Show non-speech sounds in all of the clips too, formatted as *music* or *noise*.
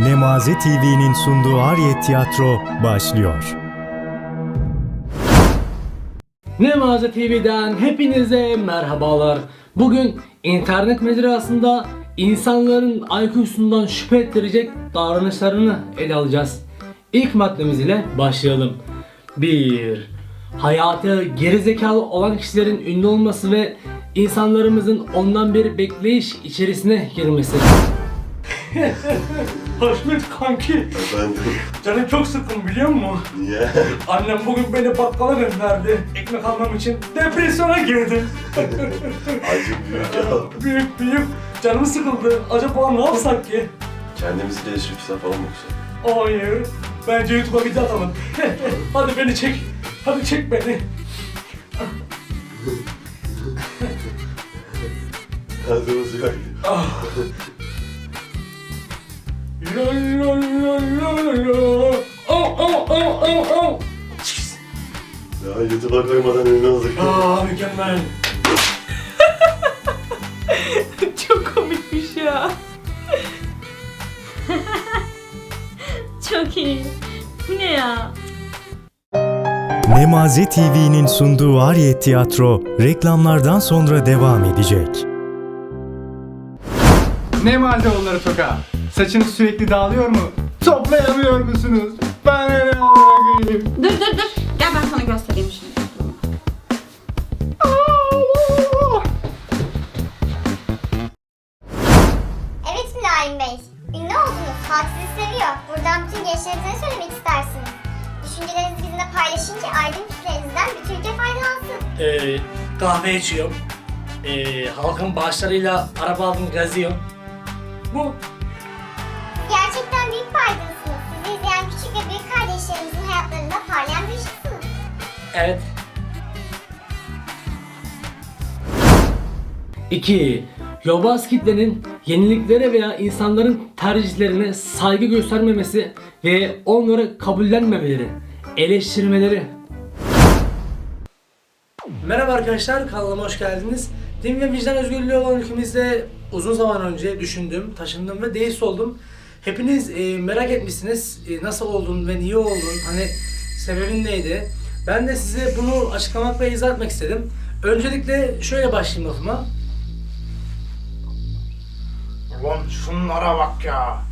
Nemaze TV'nin sunduğu Ariyet Tiyatro başlıyor. Nemaze TV'den hepinize merhabalar. Bugün internet mecrasında insanların IQ'sundan şüphe ettirecek davranışlarını ele alacağız. İlk maddemiz ile başlayalım. 1. Hayatı gerizekalı olan kişilerin ünlü olması ve insanlarımızın ondan bir bekleyiş içerisine girmesi. *laughs* Haşmet kanki, Efendim, canım çok sıkkın biliyor musun? niye? *laughs* Annem bugün beni bakkala gönderdi. Ekmek almam için depresyona girdim. *laughs* Acı büyük ya. büyük büyük. Canım sıkıldı. Acaba ne yapsak ki? Kendimizi geliştirip kitap falan mı okusak? Hayır. Bence YouTube'a video atalım. Hadi beni çek. Hadi çek beni. Hadi uzak. Ya YouTube'a koymadan ünlü olduk. Aa mükemmel. Çok komikmiş ya. Çok iyi. Bu ne ya? Nemaze TV'nin sunduğu Ariyet Tiyatro reklamlardan sonra devam edecek. Ne onları toka? Saçınız sürekli dağılıyor mu? Toplayamıyor musunuz? Ben ne koyayım? Dur dur dur. Gel ben sana göstereyim şimdi. Evet Mülayim Bey. Ünlü oldunuz. Halk sizi seviyor. Buradan bütün gençlerinize söylemek istersiniz? Düşüncelerinizi bizimle paylaşın ki aydın kitlerinizden bir Türkiye faydalansın. Ee, kahve içiyorum. Ee, halkın bağışlarıyla araba aldım geziyorum. Bu küçük ve büyük kardeşlerimizin hayatlarında parlayan bir ışıksınız. Evet. 2. Yobaz kitlenin yeniliklere veya insanların tercihlerine saygı göstermemesi ve onları kabullenmemeleri, eleştirmeleri. Merhaba arkadaşlar, kanalıma hoş geldiniz. Din ve vicdan özgürlüğü olan ülkemizde uzun zaman önce düşündüm, taşındım ve deist oldum. Hepiniz e, merak etmişsiniz e, nasıl oldun ve niye oldun, hani sebebin neydi? Ben de size bunu açıklamak ve izah etmek istedim. Öncelikle şöyle başlayayım lafıma. Ulan şunlara bak ya.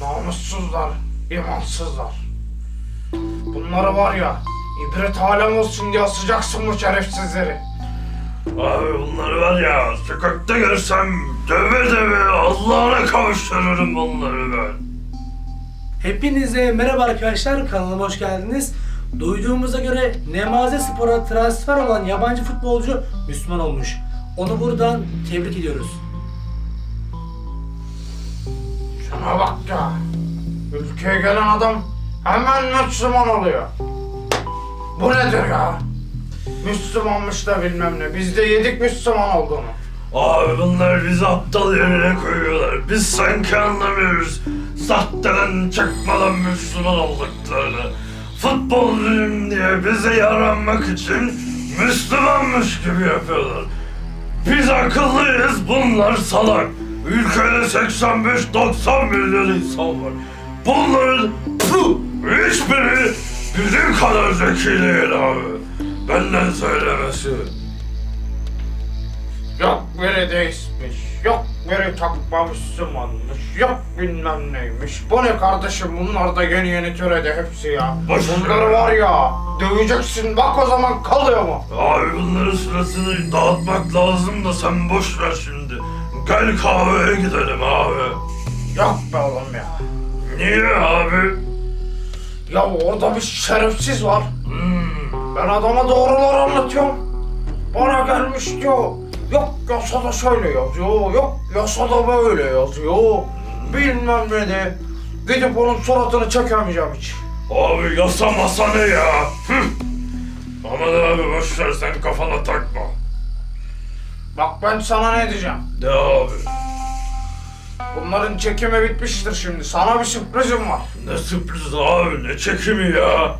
Namussuzlar, imansızlar. Bunları var ya, ibret alem olsun diye asacaksın bu şerefsizleri. Abi bunları var ya sokakta görsem döve döve Allah'ına kavuştururum bunları ben. Hepinize merhaba arkadaşlar, kanalıma hoş geldiniz. Duyduğumuza göre Nemaze Spor'a transfer olan yabancı futbolcu Müslüman olmuş. Onu buradan tebrik ediyoruz. Şuna bak ya. Ülkeye gelen adam hemen Müslüman oluyor. Bu nedir ya? Müslümanmış da bilmem ne. Biz de yedik Müslüman olduğunu. Abi bunlar bizi aptal yerine koyuyorlar. Biz sanki anlamıyoruz. Sahteden çakmadan Müslüman olduklarını. Futbolcuyum diye bize yaranmak için Müslümanmış gibi yapıyorlar. Biz akıllıyız, bunlar salak. Ülkede 85-90 milyon insan var. Bunların puh, hiçbiri bizim kadar zeki değil abi. Benden söylemesi. Yok biri deistmiş, yok biri takma Müslümanmış, yok bilmem neymiş. Bu ne kardeşim bunlar da yeni yeni türedi hepsi ya. Boş Bunları var ya, döveceksin bak o zaman kalıyor mu? Abi bunların sırasını dağıtmak lazım da sen boş ver şimdi. Gel kahveye gidelim abi. Yok be oğlum ya. Niye abi? Ya orada bir şerefsiz var. Hmm, Ben adama doğruları anlatıyorum. Bana gelmiş diyor. Yok yasada şöyle yazıyor, yok yasada böyle yazıyor. Bilmem ne de. Gidip onun suratını çekemeyeceğim hiç. abi yasa masa ne ya? Aman abi boş ver sen kafana takma. Bak ben sana ne diyeceğim. De abi. Bunların çekimi bitmiştir şimdi. Sana bir sürprizim var. Ne sürpriz abi ne çekimi ya.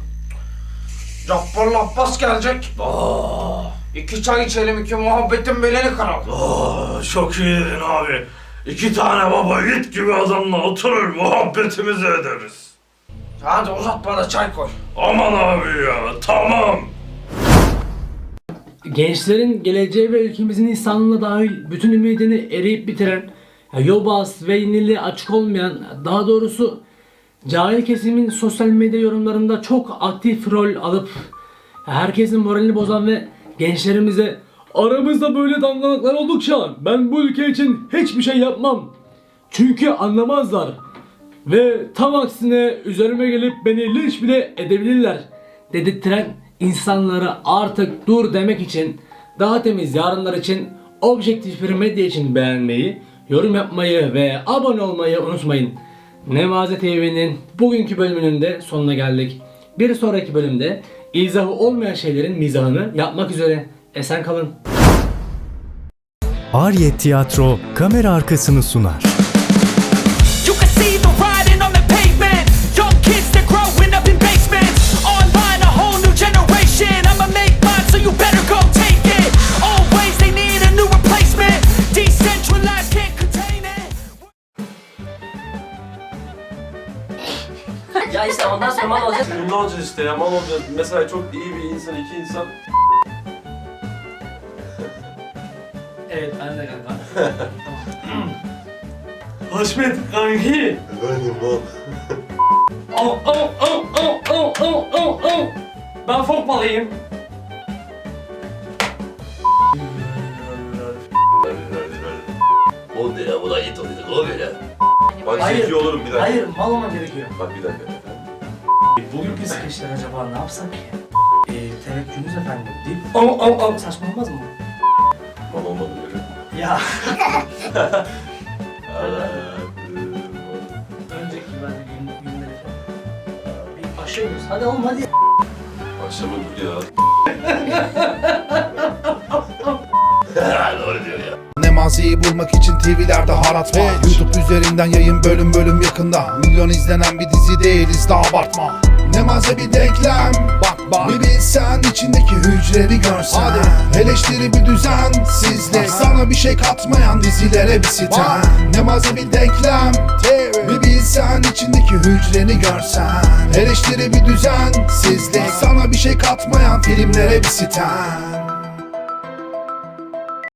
Cabbar'la Abbas gelecek. Aa, İki çay içelim, iki muhabbetin belini kıralım. aa, çok iyi dedin abi. İki tane baba yiğit gibi adamla oturur muhabbetimizi ederiz. Hadi uzat bana çay koy. Aman abi ya tamam. Gençlerin geleceği ve ülkemizin insanlığına dahil bütün ümidini eriyip bitiren, yobaz ve yeniliğe açık olmayan, daha doğrusu cahil kesimin sosyal medya yorumlarında çok aktif rol alıp herkesin moralini bozan ve gençlerimize aramızda böyle dangalaklar oldukça ben bu ülke için hiçbir şey yapmam. Çünkü anlamazlar. Ve tam aksine üzerime gelip beni linç bile edebilirler dedirttiren insanlara artık dur demek için daha temiz yarınlar için objektif bir medya için beğenmeyi, yorum yapmayı ve abone olmayı unutmayın. Nemaze TV'nin bugünkü bölümünün de sonuna geldik. Bir sonraki bölümde izahı olmayan şeylerin mizahını yapmak üzere. Esen kalın. Ariyet Tiyatro kamera arkasını sunar. Ya işte ondan sonra mal olacak. Ünlü olacağız işte ya mal olacağız. Mesela çok iyi bir insan, iki insan. Evet ben de kanka. *laughs* Haşmet kanki. Efendim mal. Au au au au au au au au. Ben fok balıyım. O ne ya bu da it oluyor o böyle. Bak Hayır. zeki olurum bir dakika. Hayır mal olman gerekiyor. Bak bir dakika. Bugünkü skeçler acaba ne yapsak ki? Eee teveccühünüz efendim deyip au au au saçma olmaz mı? Mal olmadı böyle. Ya Allah. *laughs* önceki ben de gün, günleri bir başlıyoruz. Hadi oğlum hadi. Akşama dur ya. *laughs* Doğru diyor ya. Nemazi'yi bulmak için TV'lerde harat var YouTube üzerinden yayın bölüm bölüm yakında Milyon izlenen bir dizi değiliz de abartma Nemaze bir denklem. Bak bak. Bir bilsen içindeki hücreleri görsen. Hadi. Eleştiri bir düzensizlik Sana bir şey katmayan dizilere bir sitem Nemaze bir denklem. Bir bilsen içindeki hücreni görsen. Eleştiri bir düzensizlik Sana bir şey katmayan filmlere bir sitem